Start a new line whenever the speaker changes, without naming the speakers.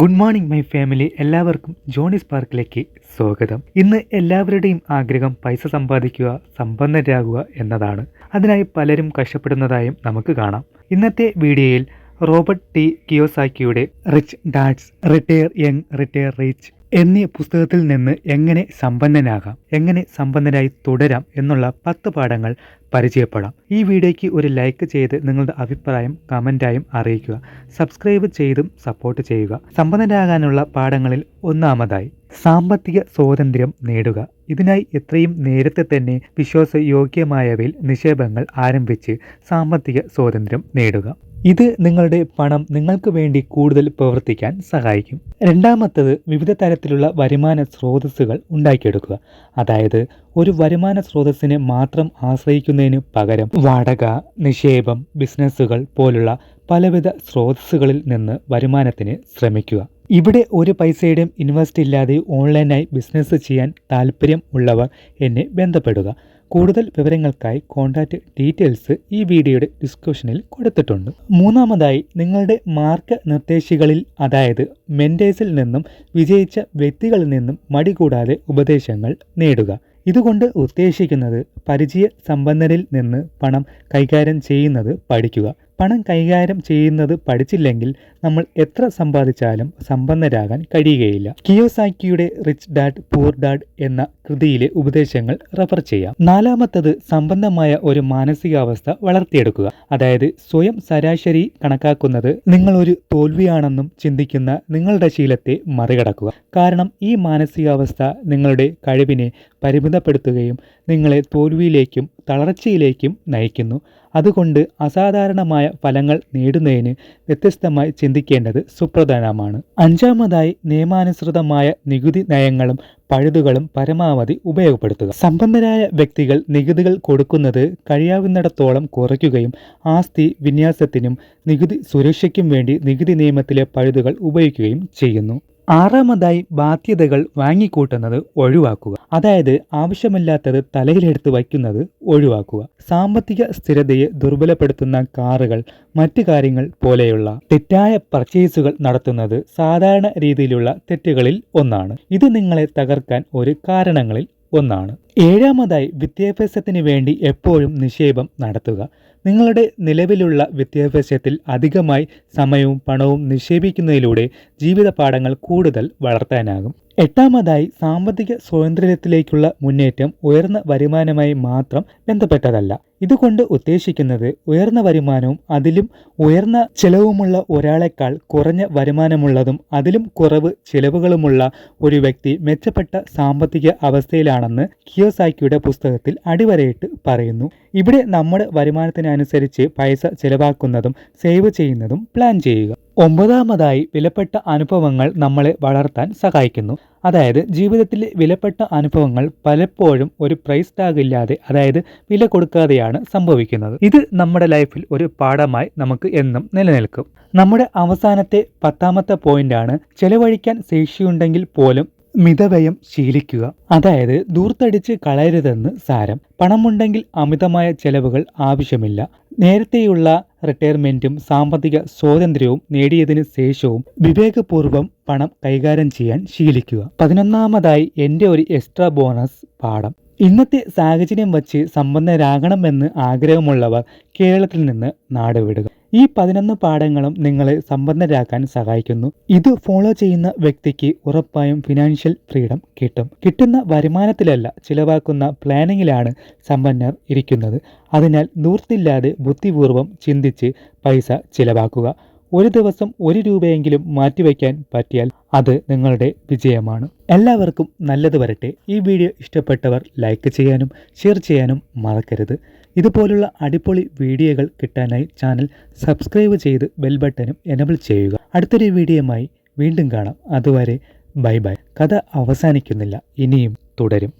Good morning my family. എല്ലാവർക്കും ജോണിസ് പാർക്കിലേക്ക് സ്വാഗതം. ഇന്ന് എല്ലാവരുടെയും ആഗ്രഹം പൈസ സമ്പാദിക്കുക സമ്പന്നരാകുക എന്നതാണ്. അതിനായി പലരും കഷ്ടപ്പെടുന്നതായും നമുക്ക് കാണാം. ഇന്നത്തെ വീഡിയോയിൽ Robert T കിയോസാക്കിയുടെ Rich Dad's Retire Young Retire Rich എന്നീ പുസ്തകത്തിൽ നിന്ന് എങ്ങനെ സമ്പന്നനാകാം എങ്ങനെ സമ്പന്നരായി തുടരാം എന്നുള്ള പത്ത് പാഠങ്ങൾ പരിചയപ്പെടാം. ഈ വീഡിയോയ്ക്ക് ഒരു ലൈക്ക് ചെയ്ത് നിങ്ങളുടെ അഭിപ്രായം കമന്റായും അറിയിക്കുക. സബ്സ്ക്രൈബ് ചെയ്തും സപ്പോർട്ട് ചെയ്യുക. സമ്പന്നരാകാനുള്ള പാഠങ്ങളിൽ ഒന്നാമതായി സാമ്പത്തിക സ്വാതന്ത്ര്യം നേടുക. ഇതിനായി എത്രയും നേരത്തെ തന്നെ വിശ്വാസയോഗ്യമായവയിൽ നിക്ഷേപങ്ങൾ ആരംഭിച്ച് സാമ്പത്തിക സ്വാതന്ത്ര്യം നേടുക. ഇത് നിങ്ങളുടെ പണം നിങ്ങൾക്ക് വേണ്ടി കൂടുതൽ പ്രവർത്തിക്കാൻ സഹായിക്കും. രണ്ടാമത്തത് വിവിധ തരത്തിലുള്ള വരുമാന സ്രോതസ്സുകൾ ഉണ്ടാക്കിയെടുക്കുക. അതായത് ഒരു വരുമാന സ്രോതസ്സിനെ മാത്രം ആശ്രയിക്കുന്നതിന് പകരം വാടക നിക്ഷേപം ബിസിനസ്സുകൾ പോലുള്ള പലവിധ സ്രോതസ്സുകളിൽ നിന്ന് വരുമാനത്തിന് ശ്രമിക്കുക. ഇവിടെ ഒരു പൈസയുടെയും ഇൻവെസ്റ്റ് ഇല്ലാതെ ഓൺലൈനായി ബിസിനസ് ചെയ്യാൻ താല്പര്യം ഉള്ളവർ എന്നെ ബന്ധപ്പെടുക. കൂടുതൽ വിവരങ്ങൾക്കായി കോൺടാക്റ്റ് ഡീറ്റെയിൽസ് ഈ വീഡിയോയുടെ ഡിസ്ക്രിപ്ഷനിൽ കൊടുത്തിട്ടുണ്ട്. മൂന്നാമതായി നിങ്ങളുടെ മാർഗ നിർദ്ദേശികളിൽ അതായത് മെന്റേഴ്സിൽ നിന്നും വിജയിച്ച വ്യക്തികളിൽ നിന്നും മടി കൂടാതെ ഉപദേശങ്ങൾ നേടുക. ഇതുകൊണ്ട് ഉദ്ദേശിക്കുന്നത് പരിചയ സമ്പന്നരിൽ നിന്ന് പണം കൈകാര്യം ചെയ്യുന്നത് പഠിക്കുക. പണം കൈകാര്യം ചെയ്യുന്നത് പഠിച്ചില്ലെങ്കിൽ നമ്മൾ എത്ര സമ്പാദിച്ചാലും സമ്പന്നരാകാൻ കഴിയുകയില്ല. കിയോസാക്കിയുടെ റിച്ച് ഡാഡ് പൂർ ഡാഡ് എന്ന കൃതിയിലെ ഉപദേശങ്ങൾ റഫർ ചെയ്യാം. നാലാമത്തത് സമ്പന്നമായ ഒരു മാനസികാവസ്ഥ വളർത്തിയെടുക്കുക. അതായത് സ്വയം ശരാശരി കണക്കാക്കുന്നത് നിങ്ങൾ ഒരു തോൽവിയാണെന്നും ചിന്തിക്കുന്ന നിങ്ങളുടെ ശീലത്തെ മറികടക്കുക. കാരണം ഈ മാനസികാവസ്ഥ നിങ്ങളുടെ കഴിവിനെ പരിമിതപ്പെടുത്തുകയും നിങ്ങളെ തോൽവിയിലേക്കും തളർച്ചയിലേക്കും നയിക്കുന്നു. അതുകൊണ്ട് അസാധാരണമായ ഫലങ്ങൾ നേടുന്നതിന് വ്യത്യസ്തമായി ചിന്തിക്കേണ്ടത് സുപ്രധാനമാണ്. അഞ്ചാമതായി നിയമാനുസൃതമായ നികുതി നയങ്ങളും പഴുതുകളും പരമാവധി ഉപയോഗപ്പെടുത്തുക. സമ്പന്നരായ വ്യക്തികൾ നികുതികൾ കൊടുക്കുന്നത് കഴിയാവുന്നിടത്തോളം കുറയ്ക്കുകയും ആസ്തി വിന്യാസത്തിനും നികുതി സുരക്ഷയ്ക്കും വേണ്ടി നികുതി നിയമത്തിലെ പഴുതുകൾ ഉപയോഗിക്കുകയും ചെയ്യുന്നു. ആറാമതായി ബാധ്യതകൾ വാങ്ങിക്കൂട്ടുന്നത് ഒഴിവാക്കുക. അതായത് ആവശ്യമില്ലാത്തത് തലയിലെടുത്ത് വയ്ക്കുന്നത് ഒഴിവാക്കുക. സാമ്പത്തിക സ്ഥിരതയെ ദുർബലപ്പെടുത്തുന്ന കാറുകൾ മറ്റു കാര്യങ്ങൾ പോലെയുള്ള തെറ്റായ പർച്ചേസുകൾ നടത്തുന്നത് സാധാരണ രീതിയിലുള്ള തെറ്റുകളിൽ ഒന്നാണ്. ഇത് നിങ്ങളെ തകർക്കാൻ ഒരു കാരണങ്ങളിൽ ഒന്നാണ്. ഏഴാമതായി വിദ്യാഭ്യാസത്തിന് വേണ്ടി എപ്പോഴും നിക്ഷേപം നടത്തുക. നിങ്ങളുടെ നിലവിലുള്ള വിദ്യാഭ്യാസത്തിൽ അധികമായി സമയവും പണവും നിക്ഷേപിക്കുന്നതിലൂടെ ജീവിത പാഠങ്ങൾ കൂടുതൽ വളർത്താനാകും. എട്ടാമതായി സാമ്പത്തിക സ്വാതന്ത്ര്യത്തിലേക്കുള്ള മുന്നേറ്റം ഉയർന്ന വരുമാനമായി മാത്രം ബന്ധപ്പെട്ടതല്ല. ഇതുകൊണ്ട് ഉദ്ദേശിക്കുന്നത് ഉയർന്ന വരുമാനവും അതിലും ഉയർന്ന ചെലവുമുള്ള ഒരാളെക്കാൾ കുറഞ്ഞ വരുമാനമുള്ളതും അതിലും കുറവ് ചെലവുകളുമുള്ള ഒരു വ്യക്തി മെച്ചപ്പെട്ട സാമ്പത്തിക അവസ്ഥയിലാണെന്ന് കിയോസാക്കിയുടെ പുസ്തകത്തിൽ അടിവരയിട്ട് പറയുന്നു. ഇവിടെ നമ്മുടെ വരുമാനത്തിനനുസരിച്ച് പൈസ ചിലവാക്കുന്നതും സേവ് ചെയ്യുന്നതും പ്ലാൻ ചെയ്യുക. ഒമ്പതാമതായി വിലപ്പെട്ട അനുഭവങ്ങൾ നമ്മളെ വളർത്താൻ സഹായിക്കുന്നു. അതായത് ജീവിതത്തിലെ വിലപ്പെട്ട അനുഭവങ്ങൾ പലപ്പോഴും ഒരു പ്രൈസ് ടാഗ് ഇല്ലാതെ അതായത് വില കൊടുക്കാതെയാണ് സംഭവിക്കുന്നത്. ഇത് നമ്മുടെ ലൈഫിൽ ഒരു പാഠമായി നമുക്ക് എന്നും നിലനിൽക്കും. നമ്മുടെ അവസാനത്തെ പത്താമത്തെ പോയിന്റാണ് ചെലവഴിക്കാൻ ശേഷിയുണ്ടെങ്കിൽ പോലും മിതവ്യയം ശീലിക്കുക. അതായത് ദൂർത്തടിച്ച് കളയരുതെന്ന് സാരം. പണമുണ്ടെങ്കിൽ അമിതമായ ചെലവുകൾ ആവശ്യമില്ല. നേരത്തെയുള്ള റിട്ടയർമെന്റും സാമ്പത്തിക സ്വാതന്ത്ര്യവും നേടിയതിന് ശേഷവും വിവേകപൂർവം പണം കൈകാര്യം ചെയ്യാൻ ശീലിക്കുക. പതിനൊന്നാമതായി എന്റെ ഒരു എക്സ്ട്രാ ബോണസ് പാഠം. ഇന്നത്തെ സാഹചര്യം വച്ച് സമ്പന്നരാകണമെന്ന് ആഗ്രഹമുള്ളവർ കേരളത്തിൽ നിന്ന് നാടുവിടുക ഈ പതിനൊന്ന് പാഠങ്ങളും നിങ്ങളെ സമ്പന്നരാക്കാൻ സഹായിക്കുന്നു. ഇത് ഫോളോ ചെയ്യുന്ന വ്യക്തിക്ക് ഉറപ്പായും ഫിനാൻഷ്യൽ ഫ്രീഡം കിട്ടും. കിട്ടുന്ന വരുമാനത്തിലല്ല ചിലവാക്കുന്ന പ്ലാനിങ്ങിലാണ് സമ്പന്നർ ഇരിക്കുന്നത്. അതിനാൽ ദൂർത്തില്ലാതെ ബുദ്ധിപൂർവം ചിന്തിച്ച് പൈസ ചിലവാക്കുക. ഒരു ദിവസം ഒരു രൂപയെങ്കിലും മാറ്റിവെക്കാൻ പറ്റിയാൽ അത് നിങ്ങളുടെ വിജയമാണ്. എല്ലാവർക്കും നല്ലത് വരട്ടെ. ഈ വീഡിയോ ഇഷ്ടപ്പെട്ടവർ ലൈക്ക് ചെയ്യാനും ഷെയർ ചെയ്യാനും മറക്കരുത്. ഇതുപോലുള്ള അടിപൊളി വീഡിയോകൾ കിട്ടാനായി ചാനൽ സബ്സ്ക്രൈബ് ചെയ്ത് ബെൽ ബട്ടനും എനബിൾ ചെയ്യുക. അടുത്തൊരു വീഡിയോയുമായി വീണ്ടും കാണാം. അതുവരെ ബൈ ബൈ. കഥ അവസാനിക്കുന്നില്ല. ഇനിയും തുടരും.